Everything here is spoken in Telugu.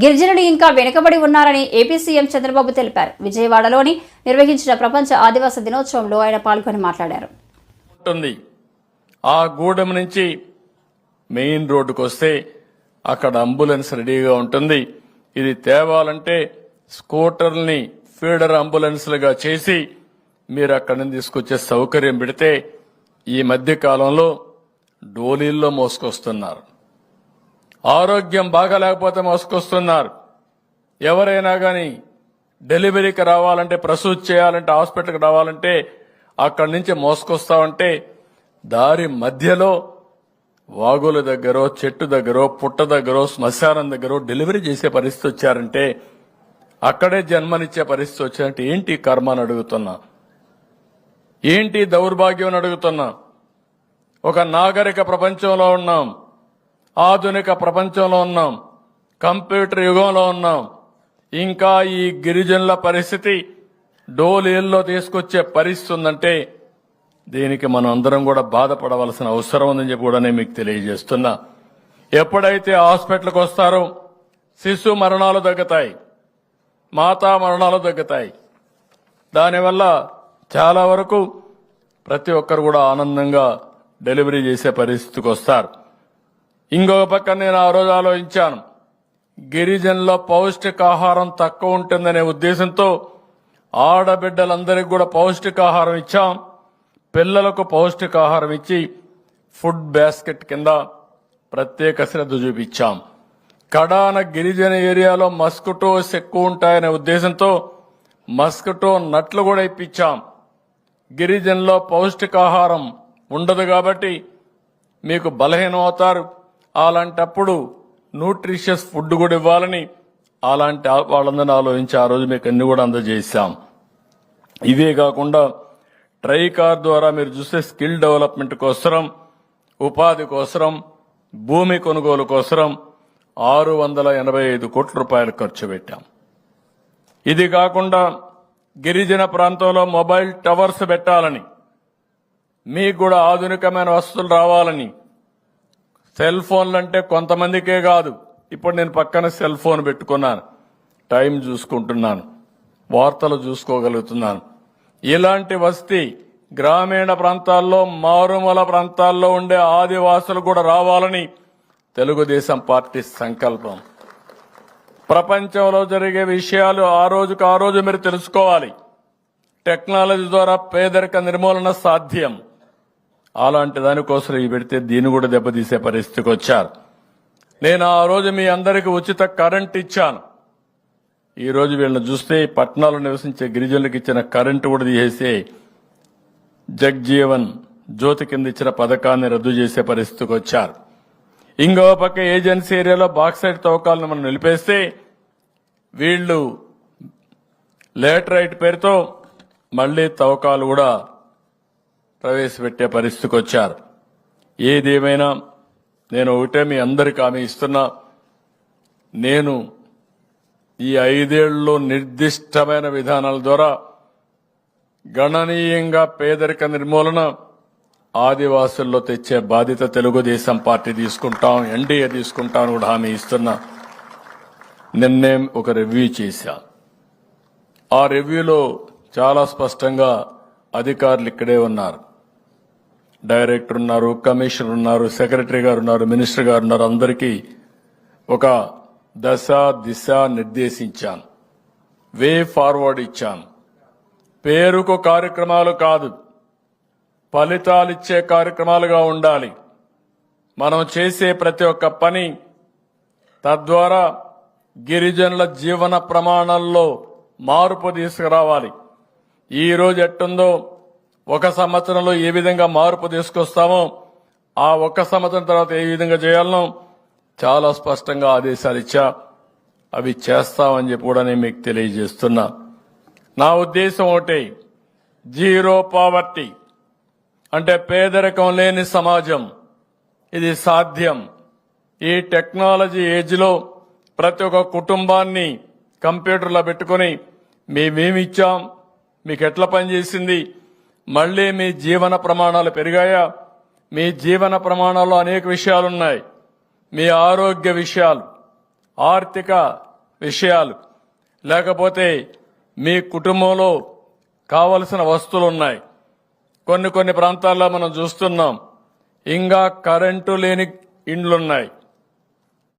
గిరిజనులు ఇంకా వెనుకబడి ఉన్నారని ఏపీ సీఎం చంద్రబాబు తెలిపారు. విజయవాడలోని నిర్వహించిన ప్రపంచ ఆదివాస దినోత్సవంలో ఆయన పాల్గొని మాట్లాడారు. ఉంటుంది. ఆ గూడెం నుంచి మెయిన్ రోడ్డుకు వస్తే అక్కడ అంబులెన్స్ రెడీగా ఉంటుంది. ఇది తేవాలంటే స్కూటర్ని ఫీడర్ అంబులెన్స్లుగా చేసి మీరు అక్కడి నుంచి తీసుకొచ్చే సౌకర్యం పెడితే ఈ మధ్య కాలంలో డోలీల్లో మోసుకొస్తున్నారు. ఆరోగ్యం బాగాలేకపోతే మోసుకొస్తున్నారు. ఎవరైనా కానీ డెలివరీకి రావాలంటే ప్రసూతి చేయాలంటే హాస్పిటల్కి రావాలంటే అక్కడి నుంచి మోసుకొస్తా ఉంటే దారి మధ్యలో వాగుల దగ్గర చెట్టు దగ్గర పుట్ట దగ్గర శ్మశానం దగ్గర డెలివరీ చేసే పరిస్థితి వచ్చారంటే అక్కడే జన్మనిచ్చే పరిస్థితి వచ్చారంటే ఏంటి కర్మ అని అడుగుతున్నా. ఏంటి దౌర్భాగ్యం అని అడుగుతున్నా. ఒక నాగరిక ప్రపంచంలో ఉన్నాం. ఆధునిక ప్రపంచంలో ఉన్నాం. కంప్యూటర్ యుగంలో ఉన్నాం. ఇంకా ఈ గిరిజనుల పరిస్థితి డోలీల్లో తీసుకొచ్చే పరిస్థితి ఉందంటే దీనికి మనం అందరం కూడా బాధపడవలసిన అవసరం ఉందని చెప్పి కూడా నేను మీకు తెలియజేస్తున్నా. ఎప్పుడైతే హాస్పిటల్కి వస్తారో శిశు మరణాలు తగ్గుతాయి. మాతా మరణాలు తగ్గుతాయి. దానివల్ల చాలా వరకు ప్రతి ఒక్కరు కూడా ఆనందంగా డెలివరీ చేసే పరిస్థితికి వస్తారు. ఇంకొక పక్క నేను ఆ రోజు ఆలోచించాను. గిరిజనుల పౌష్టికాహారం తక్కువ ఉంటుందనే ఉద్దేశంతో ఆడబిడ్డలందరికీ కూడా పౌష్టికాహారం ఇచ్చాం. పిల్లలకు పౌష్టికాహారం ఇచ్చి ఫుడ్ బాస్కెట్ కింద ప్రత్యేక శ్రద్ధ చూపించాం. కడాన గిరిజన ఏరియాలో మస్కిటోస్ ఎక్కువ ఉంటాయనే ఉద్దేశంతో మస్కిటో నట్లు కూడా ఇప్పించాం. గిరిజనులో పౌష్టికాహారం ఉండదు కాబట్టి మీకు బలహీనం అవుతారు. అలాంటప్పుడు న్యూట్రిషియస్ ఫుడ్ కూడా ఇవ్వాలని అలాంటి వాళ్ళందరినీ ఆలోచించి ఆ రోజు మీకు అన్ని కూడా అందజేశాం. ఇవే కాకుండా ట్రై కార్ ద్వారా మీరు చూస్తే స్కిల్ డెవలప్మెంట్ కోసరం ఉపాధి కోసరం భూమి కొనుగోలు కోసరం ఆరు వందల ఎనభై ఐదు కోట్ల రూపాయలు ఖర్చు పెట్టాం. ఇది కాకుండా గిరిజన ప్రాంతంలో మొబైల్ టవర్స్ పెట్టాలని మీకు కూడా ఆధునికమైన వస్తువులు రావాలని సెల్ ఫోన్లు అంటే కొంతమందికే కాదు. ఇప్పుడు నేను పక్కన సెల్ ఫోన్ పెట్టుకున్నాను. టైం చూసుకుంటున్నాను. వార్తలు చూసుకోగలుగుతున్నాను. ఇలాంటి వస్తీ గ్రామీణ ప్రాంతాల్లో మారుమూల ప్రాంతాల్లో ఉండే ఆదివాసులు కూడా రావాలని తెలుగుదేశం పార్టీ సంకల్పం. ప్రపంచంలో జరిగే విషయాలు ఆ రోజుకు ఆ రోజు మీరు తెలుసుకోవాలి. టెక్నాలజీ ద్వారా పేదరిక నిర్మూలన సాధ్యం. అలాంటి దానికోసం పెడితే దీన్ని కూడా దెబ్బతీసే పరిస్థితికి వచ్చారు. నేను ఆ రోజు మీ అందరికీ ఉచిత కరెంట్ ఇచ్చాను. ఈ రోజు వీళ్ళని చూస్తే పట్టణాల్లో నివసించే గిరిజనులకు ఇచ్చిన కరెంటు కూడా తీసేసి జగ్జీవన్ జ్యోతి కింద ఇచ్చిన పథకాన్ని రద్దు చేసే పరిస్థితికి వచ్చారు. ఇంకో పక్క ఏజెన్సీ ఏరియాలో బాక్సైడ్ తవ్వకాలను మనం నిలిపేస్తే వీళ్ళు లేటరైట్ పేరుతో మళ్ళీ తవ్వకాలు కూడా ప్రవేశపెట్టే పరిస్థితికి వచ్చారు. ఏదేమైనా నేను ఒకటే మీ అందరికి హామీ ఇస్తున్నా. నేను ఈ ఐదేళ్ళలో నిర్దిష్టమైన విధానాల ద్వారా గణనీయంగా పేదరిక నిర్మూలన ఆదివాసుల్లో తెచ్చే బాధ్యత తెలుగుదేశం పార్టీ తీసుకుంటాం ఎన్డీఏ తీసుకుంటాం కూడా హామీ ఇస్తున్నా. నిన్నే ఒక రివ్యూ చేశా. ఆ రివ్యూలో చాలా స్పష్టంగా అధికారులు ఇక్కడే ఉన్నారు. డైరెక్టర్ ఉన్నారు కమిషనర్ ఉన్నారు సెక్రటరీ గారు ఉన్నారు మినిస్టర్ గారు ఉన్నారు. అందరికీ ఒక దశ దిశ నిర్దేశించాను. వే ఫార్వర్డ్ ఇచ్చాను. పేరుకు కార్యక్రమాలు కాదు. ఫలితాలిచ్చే కార్యక్రమాలుగా ఉండాలి. మనం చేసే ప్రతి ఒక్క పని తద్వారా గిరిజనుల జీవన ప్రమాణాల్లో మార్పు తీసుకురావాలి. ఈ రోజు ఎట్టుందో ఒక సంవత్సరంలో ఏ విధంగా మార్పు తీసుకొస్తామో ఆ ఒక్క సంవత్సరం తర్వాత ఏ విధంగా చేయాలనో చాలా స్పష్టంగా ఆదేశాలు ఇచ్చా. అవి చేస్తామని చెప్పి కూడా నేను మీకు తెలియజేస్తున్నా. నా ఉద్దేశం ఒకటి జీరో పావర్టీ అంటే పేదరికం లేని సమాజం. ఇది సాధ్యం. ఈ టెక్నాలజీ ఏజ్లో ప్రతి ఒక్క కుటుంబాన్ని కంప్యూటర్లో పెట్టుకుని మేమేమిచ్చాం మీకు ఎట్లా పనిచేసింది మళ్ళీ మీ జీవన ప్రమాణాలు పెరిగాయా? మీ జీవన ప్రమాణాల్లో అనేక విషయాలున్నాయి. మీ ఆరోగ్య విషయాలు ఆర్థిక విషయాలు లేకపోతే మీ కుటుంబంలో కావలసిన వస్తువులు ఉన్నాయి కొన్ని కొన్ని ప్రాంతాల్లో మనం చూస్తున్నాం ఇంకా కరెంటు లేని ఇండ్లున్నాయి.